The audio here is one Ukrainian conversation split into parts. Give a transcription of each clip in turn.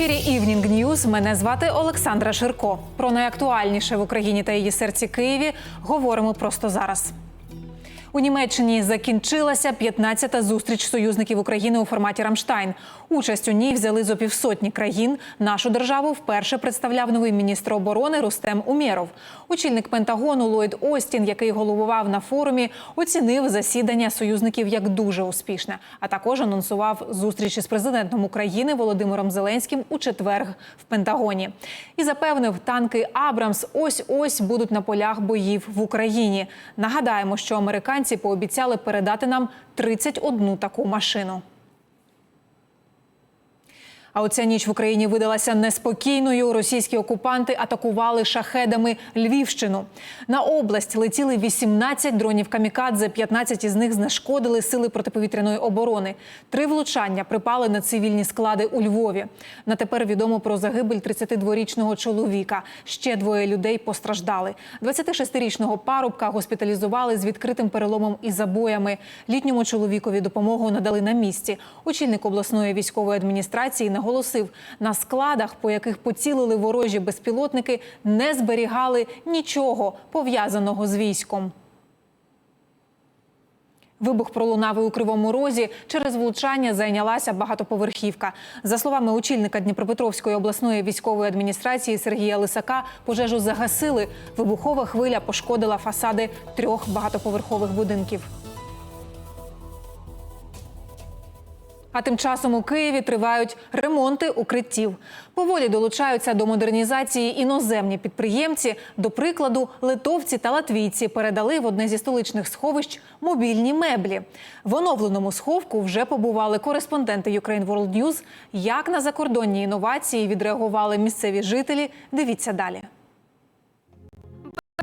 Ефірі Івнінг Ньюз. Мене звати Олександра Ширко. Про найактуальніше в Україні та її серці Києві говоримо просто зараз. У Німеччині закінчилася 15-та зустріч союзників України у форматі Рамштайн. Участь у ній взяли зо півсотні країн. Нашу державу вперше представляв новий міністр оборони Рустем Умєров. Очільник Пентагону Ллойд Остін, який головував на форумі, оцінив засідання союзників як дуже успішне, а також анонсував зустрічі з президентом України Володимиром Зеленським у четверг в Пентагоні. І запевнив, танки Абрамс ось ось будуть на полях боїв в Україні. Нагадаємо, що американці пообіцяли передати нам 31 таку машину. А оця ніч в Україні видалася неспокійною. Російські окупанти атакували шахедами Львівщину. На область летіли 18 дронів камікадзе. 15 із них знешкодили сили протиповітряної оборони. Три влучання припали на цивільні склади у Львові. На тепер відомо про загибель 32-річного чоловіка. Ще двоє людей постраждали. 26-річного парубка госпіталізували з відкритим переломом і забоями. Літньому чоловікові допомогу надали на місці. Очільник обласної військової адміністрації наголосив, на складах, по яких поцілили ворожі безпілотники, не зберігали нічого пов'язаного з військом. Вибух пролунав у Кривому Розі. Через влучання зайнялася багатоповерхівка. За словами очільника Дніпропетровської обласної військової адміністрації Сергія Лисака, пожежу загасили. Вибухова хвиля пошкодила фасади трьох багатоповерхових будинків. А тим часом у Києві тривають ремонти укриттів. Поволі долучаються до модернізації іноземні підприємці. До прикладу, литовці та латвійці передали в одне зі столичних сховищ мобільні меблі. В оновленому сховку вже побували кореспонденти Ukraine World News. Як на закордонні інновації відреагували місцеві жителі? Дивіться далі.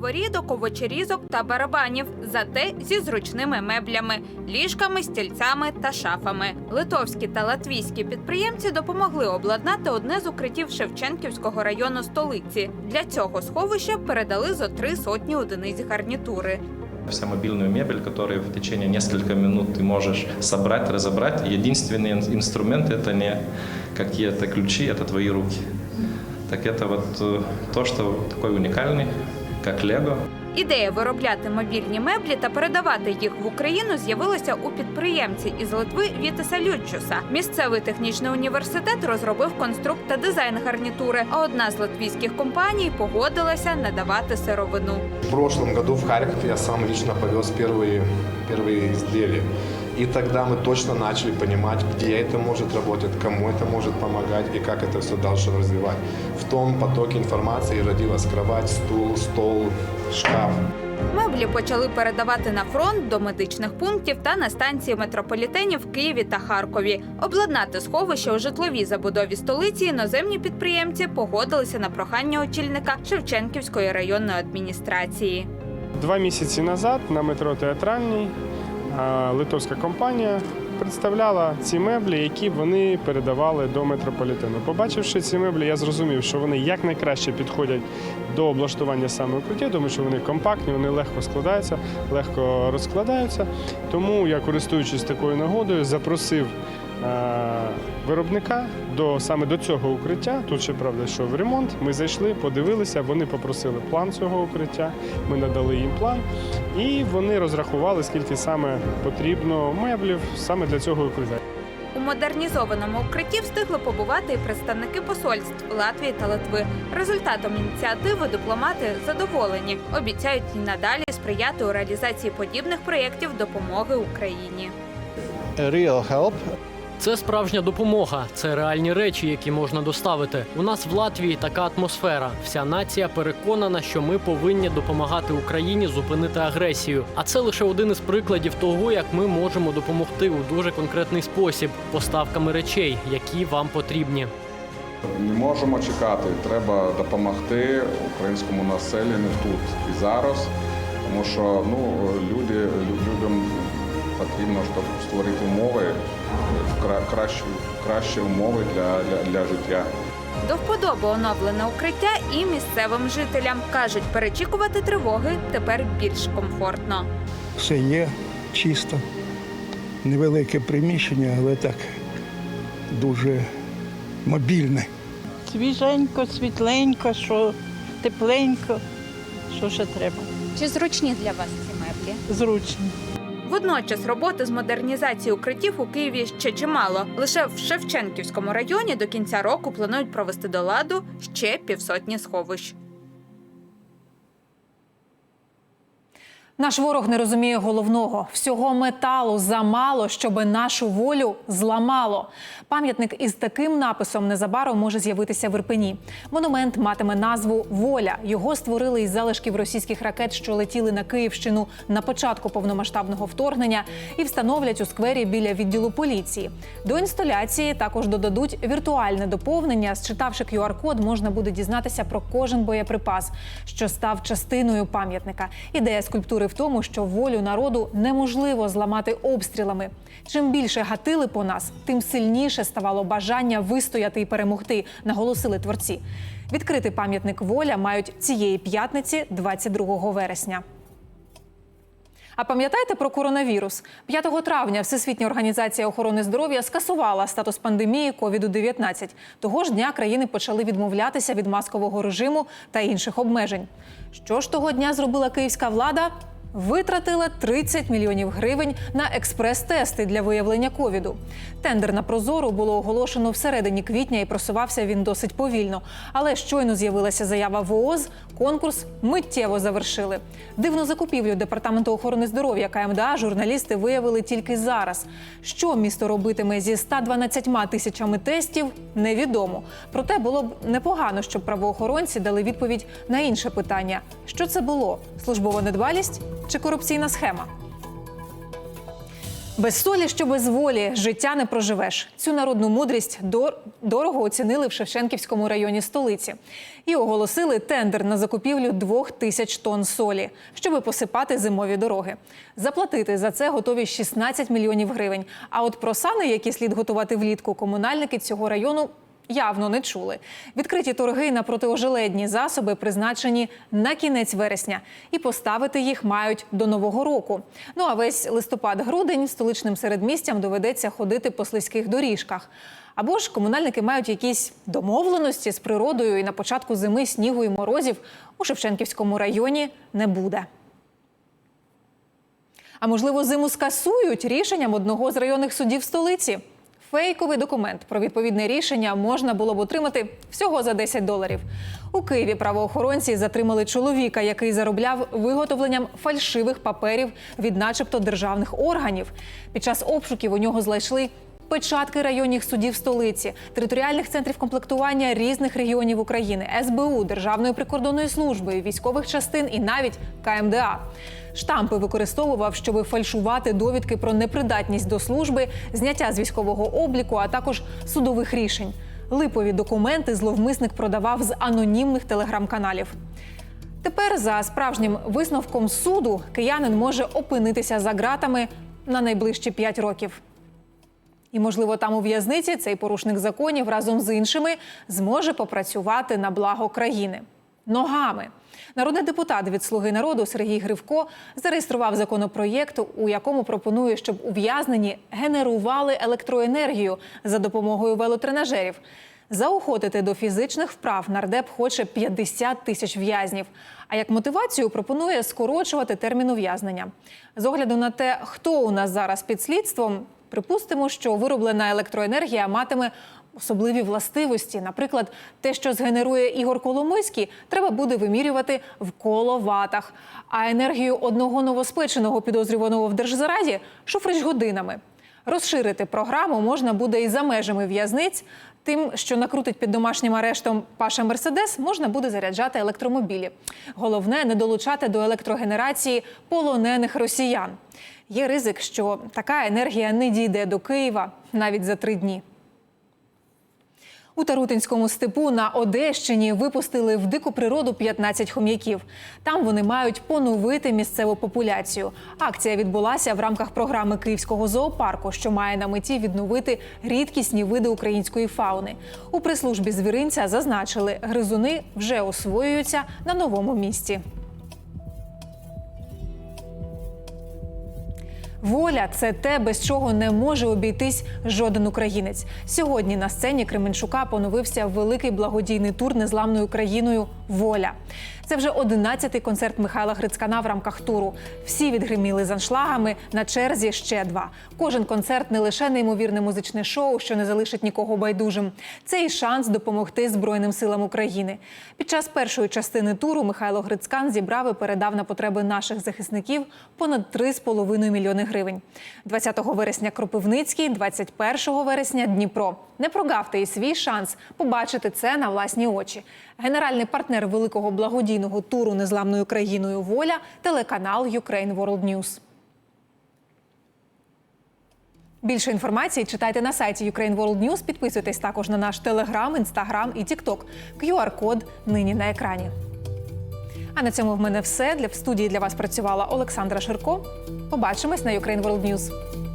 Ворідок, овочерізок та барабанів, зате зі зручними меблями, ліжками, стільцями та шафами. Литовські та латвійські підприємці допомогли обладнати одне з укриттів Шевченківського району столиці. Для цього сховища передали зо три сотні одиниць гарнітури. Вся мобильную мебель, которую в течение нескольких минут ты можешь собрать, разобрать. Единственный ин- инструмент это не какие-то ключи, это твои руки. Так это вот э, то, что такой уникальный, как Лего. Ідея виробляти мобільні меблі та передавати їх в Україну з'явилася у підприємці із Литви Вітеса Лючуса. Місцевий технічний університет розробив конструкт та дизайн гарнітури. А одна з латвійських компаній погодилася надавати сировину. В прошлом году в Харьков я сам лично повез первые, первые изделия. И тогда мы точно начали понимать, где это может работать, кому это может помогать и как это все должно развивать. В том потоке информации родилась кровать, стул, стол, шкаф. Меблі почали передавати на фронт до медичних пунктів та на станції метрополітенів в Києві та Харкові. Обладнати сховище у житловій забудові столиці іноземні підприємці погодилися на прохання очільника Шевченківської районної адміністрації. Два місяці назад на метро Театральній а, литовська компанія представляла ці меблі, які вони передавали до метрополітену. Побачивши ці меблі, я зрозумів, що вони якнайкраще підходять до облаштування саме укриття, тому що вони компактні, вони легко складаються, легко розкладаються. Тому я, користуючись такою нагодою, запросив виробника до саме до цього укриття. Тут ще правда, йшов ремонт. Ми зайшли, подивилися. Вони попросили план цього укриття. Ми надали їм план, і вони розрахували, скільки саме потрібно меблів саме для цього укриття. У модернізованому укритті встигли побувати і представники посольств Латвії та Литви. Результатом ініціативи дипломати задоволені. Обіцяють і надалі сприяти у реалізації подібних проєктів допомоги Україні. real help. Це справжня допомога, це реальні речі, які можна доставити. У нас в Латвії така атмосфера. Вся нація переконана, що ми повинні допомагати Україні зупинити агресію. А це лише один із прикладів того, як ми можемо допомогти у дуже конкретний спосіб поставками речей, які вам потрібні. Не можемо чекати. Треба допомогти українському населенню тут і зараз, тому що ну, люди, людям потрібно, щоб створити умови, кращі, кращі умови для, для, для життя. До вподоби оновлене укриття і місцевим жителям кажуть, перечікувати тривоги тепер більш комфортно. Все є чисто, невелике приміщення, але так дуже мобільне. Свіженько, світленько, що тепленько, що ще треба. Чи зручні для вас ці меблі? Зручно. Водночас роботи з модернізації укриттів у Києві ще чимало. Лише в Шевченківському районі до кінця року планують провести до ладу ще півсотні сховищ. Наш ворог не розуміє головного всього металу замало, щоби нашу волю зламало. Пам'ятник із таким написом незабаром може з'явитися в Ірпені. Монумент матиме назву Воля. Його створили із залишків російських ракет, що летіли на Київщину на початку повномасштабного вторгнення, і встановлять у сквері біля відділу поліції. До інсталяції також додадуть віртуальне доповнення. Зчитавши QR-код, можна буде дізнатися про кожен боєприпас, що став частиною пам'ятника. Ідея скульптури в тому, що волю народу неможливо зламати обстрілами. Чим більше гатили по нас, тим сильніше ставало бажання вистояти і перемогти, наголосили творці. Відкрити пам'ятник воля мають цієї п'ятниці, 22 вересня. А пам'ятаєте про коронавірус? 5 травня Всесвітня організація охорони здоров'я скасувала статус пандемії COVID-19. Того ж дня країни почали відмовлятися від маскового режиму та інших обмежень. Що ж того дня зробила київська влада? Витратила 30 мільйонів гривень на експрес-тести для виявлення ковіду. Тендер на прозору було оголошено всередині квітня і просувався він досить повільно. Але щойно з'явилася заява ВООЗ, конкурс миттєво завершили. Дивну закупівлю департаменту охорони здоров'я КМДА журналісти виявили тільки зараз. Що місто робитиме зі 112 тисячами тестів, невідомо. Проте було б непогано, щоб правоохоронці дали відповідь на інше питання: що це було службова недбалість чи корупційна схема? Без солі, що без волі, життя не проживеш. Цю народну мудрість дорого оцінили в Шевченківському районі столиці і оголосили тендер на закупівлю двох тисяч тонн солі, щоби посипати зимові дороги. Заплатити за це готові 16 мільйонів гривень. А от про сани, які слід готувати влітку, комунальники цього району явно не чули. Відкриті торги на протиожеледні засоби призначені на кінець вересня, і поставити їх мають до нового року. Ну а весь листопад-грудень столичним середмістям доведеться ходити по слизьких доріжках. Або ж комунальники мають якісь домовленості з природою, і на початку зими снігу і морозів у Шевченківському районі не буде. А можливо, зиму скасують рішенням одного з районних судів столиці. Фейковий документ про відповідне рішення можна було б отримати всього за 10 доларів. У Києві правоохоронці затримали чоловіка, який заробляв виготовленням фальшивих паперів від, начебто, державних органів. Під час обшуків у нього знайшли печатки районних судів столиці, територіальних центрів комплектування різних регіонів України, СБУ, Державної прикордонної служби, військових частин і навіть КМДА. Штампи використовував, щоб фальшувати довідки про непридатність до служби, зняття з військового обліку, а також судових рішень. Липові документи зловмисник продавав з анонімних телеграм-каналів. Тепер за справжнім висновком суду киянин може опинитися за ґратами на найближчі 5 років. І, можливо, там у в'язниці цей порушник законів разом з іншими зможе попрацювати на благо країни ногами. Народний депутат від Слуги народу Сергій Гривко зареєстрував законопроєкт, у якому пропонує, щоб ув'язнені генерували електроенергію за допомогою велотренажерів. Заохотити до фізичних вправ нардеп хоче 50 тисяч в'язнів. А як мотивацію пропонує скорочувати термін ув'язнення. З огляду на те, хто у нас зараз під слідством, припустимо, що вироблена електроенергія матиме особливі властивості. Наприклад, те, що згенерує Ігор Коломойський, треба буде вимірювати в коловатах. А енергію одного новоспеченого підозрюваного в держзараді шуфрич годинами. Розширити програму можна буде і за межами в'язниць. Тим, що накрутить під домашнім арештом Паша Мерседес, можна буде заряджати електромобілі. Головне не долучати до електрогенерації полонених росіян. Є ризик, що така енергія не дійде до Києва навіть за три дні. У Тарутинському степу на Одещині випустили в дику природу 15 хом'яків. Там вони мають поновити місцеву популяцію. Акція відбулася в рамках програми Київського зоопарку, що має на меті відновити рідкісні види української фауни. У прес-службі звіринця зазначили, гризуни вже освоюються на новому місці. Воля це те, без чого не може обійтись жоден українець. Сьогодні на сцені Кременчука поновився великий благодійний тур незламною Україною Воля. Це вже одинадцятий концерт Михайла Грицькана в рамках туру. Всі відгриміли з аншлагами. На черзі ще два. Кожен концерт не лише неймовірне музичне шоу, що не залишить нікого байдужим. Це і шанс допомогти Збройним силам України. Під час першої частини туру Михайло Грицькан зібрав і передав на потреби наших захисників понад 3,5 мільйони гривень. 20 вересня Кропивницький, 21 вересня Дніпро. Не прогавте і свій шанс побачити це на власні очі. Генеральний партнер великого благодійного туру незламною країною Воля телеканал Ukraine World News. Більше інформації читайте на сайті Ukraine World News. Підписуйтесь також на наш телеграм, інстаграм і тікток. QR-код нині на екрані. А на цьому в мене все. Для в студії для вас працювала Олександра Ширко. Побачимось на Ukraine World News.